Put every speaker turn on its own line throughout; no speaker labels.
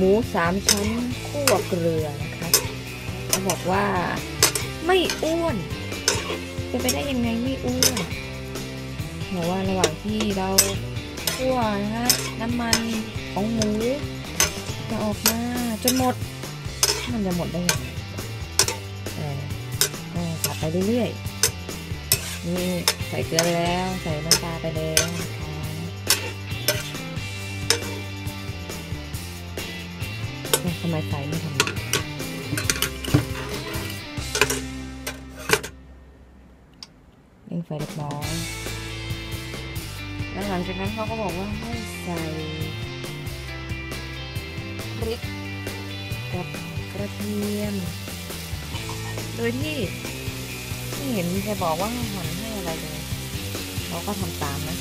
หมูสามชั้นคั่วเกลือนะคะเขาบอกว่าไม่อ้วนจะไปได้ยังไงไม่อ้วนบอกว่าระหว่างที่เราคั่วนะคะน้ำมันของหมูจะออกมาจนหมด มันจะหมดได้ยังไงเออก็ผัดไปเรื่อยๆนี่ใส่เกลือแล้ว ใส่น้ำตาลไปแล้ว ทำไมไฟไม่ทำเร่งไฟเล็กน้อยแล้วหลังจากนั้นเขาก็บอกว่าให้ใส่พริกกับกระเทียม โดยที่ไม่เห็นมีใครบอกว่าห้หั่นให้อะไรเลย เราก็ทำตามนะ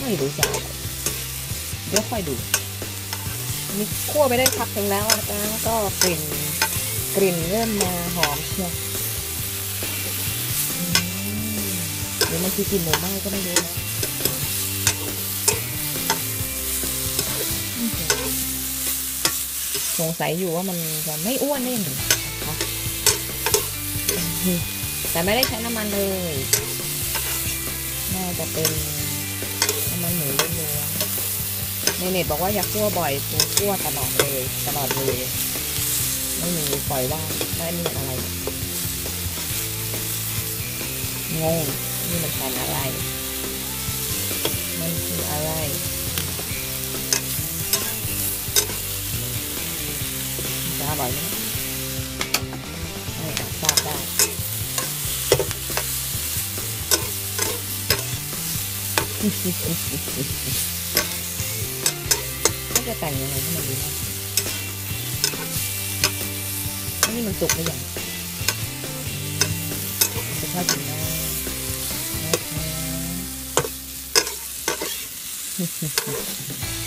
ไม่รู้จะอะไรเดี๋ยวค่อยดูนี่คั่วไปได้พักหนึ่งแล้วนะคะก็กลิ่นกลิ่นเริ่มมาหอมเชียวอืมเดี๋ยวมันคือกลิ่นหมูไหม้ก็ไม่รู้นะสงสัยอยู่ว่ามันจะไม่อ้วนได้ยังไงนะคะอืมแต่ไม่ได้ใช้น้ำมันเลย จะเป็นน้ำมันหมูล้วนๆในเน็ตบอกว่าอย่าคั่วบ่อยกูคั่วตลอดเลยตลอดเลยไม่มีปล่อยว่างไม่มีอะไรงงนี่มันแทนอะไร มันคืออะไรจะอร่อยไหมอาจทราบได้ ก็จะแต่งยังไงให้มันดีนะอันนี้มันสุกหรือยังจะทอดกินได้นะคะ